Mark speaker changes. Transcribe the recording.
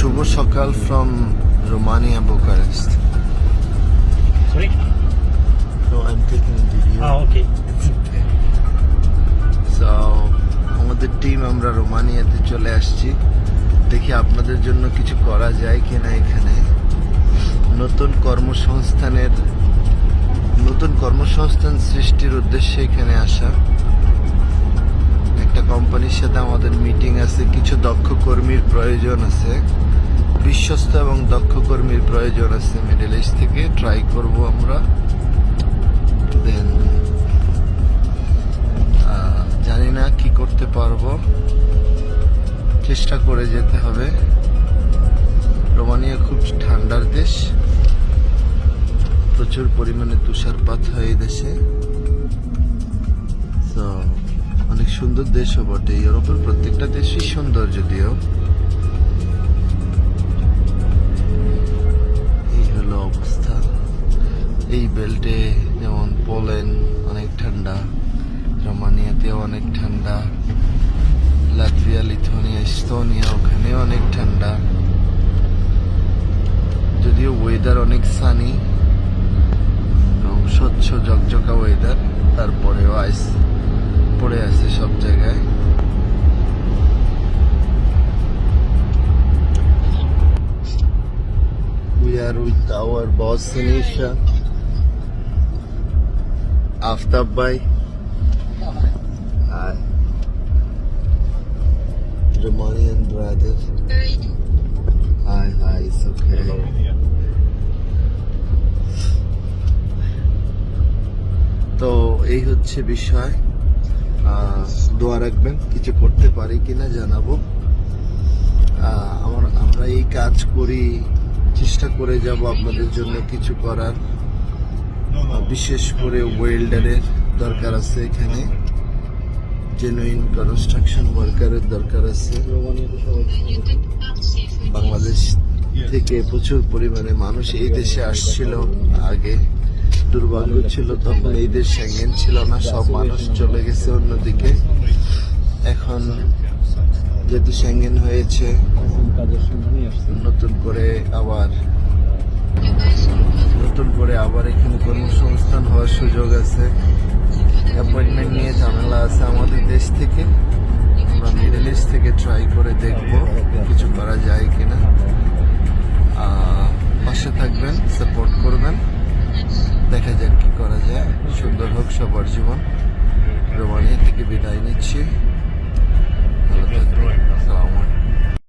Speaker 1: শুভ সকাল from Romania Bucharest
Speaker 2: Sorry?
Speaker 1: So I'm taking a video.
Speaker 2: Ah, okay.
Speaker 1: So আমাদের team আমরা রোমানিয়াতে চলে আসছি দেখি আপনাদের জন্য কিছু করা যায় কিনা এখানে নতুন কর্মসংস্থানের নতুন কর্মসংস্থান সৃষ্টির উদ্দেশ্যে এখানে আসা একটা কোম্পানির সাথে আমাদের মিটিং আছে, কিছু দক্ষ কর্মীর প্রয়োজন আছে। বিশ্বস্ত এবং দক্ষ কর্মীর প্রয়োজন আছে মিডল ইস্ট থেকে ট্রাই করব আমরা। দেন জানি না কি করতে পারব। চেষ্টা করে যেতে হবে। রোমানিয়া খুব ঠান্ডার দেশ। প্রচুর পরিমাণে তুষারপাত হয় এই দেশে। সুন্দর দেশও বটে, ইউরোপের প্রত্যেকটা দেশই সুন্দর যদিও। এই হলো অবস্থা। এই বেল্টে যেমন পোল্যান্ড অনেক ঠান্ডা, রোমানিয়াতেও অনেক ঠান্ডা লাটভিয়া লিথুয়ানিয়া ইস্তোনিয়া ওখানেও অনেক ঠান্ডা। যদিও ওয়েদার অনেক সানি এবং স্বচ্ছ জকজকা ওয়েদার তারপরেও আইস পড়ে আছে সব জায়গায়। উই আফতাব ভাই হাই রোমানিয়ান ব্রাদার তো এই হচ্ছে বিষয়। দোয়া রাখবেন, কিছু করতে পারি কিনা জানাব। আমার, আমরা এই কাজ করি, চেষ্টা করে যাব আপনাদের জন্য কিছু করার। বিশেষ করে ওয়েল্ডারের দরকার আছে এখানে। জেনুইন কনস্ট্রাকশন ওয়ার্কারের দরকার আছে। বাংলাদেশ থেকে প্রচুর পরিমাণে মানুষ এই দেশে আসছিল আগে। দুর্ভাগ্য ছিল তখন এই দেশ স্যাঙ্গেন ছিল না, সব মানুষ চলে গেছে অন্যদিকে। এখন যেহেতু স্যাঙ্গেন হয়েছে, নতুন করে আবার, নতুন করে আবার এখানে কর্মসংস্থান হওয়ার সুযোগ আছে। অ্যাপয়েন্টমেন্ট নিয়ে ঝামেলা আছে আমাদের দেশ থেকে। আমরা মিডল ইস্ট থেকে ট্রাই করে দেখব কিছু করা যায় কিনা। পাশে থাকবেন সাপোর্ট করবেন। দেখা যাক কি করা যায়। সুন্দর হোক সবার জীবন। রোমানিয়া থেকে বিদায় নিচ্ছি।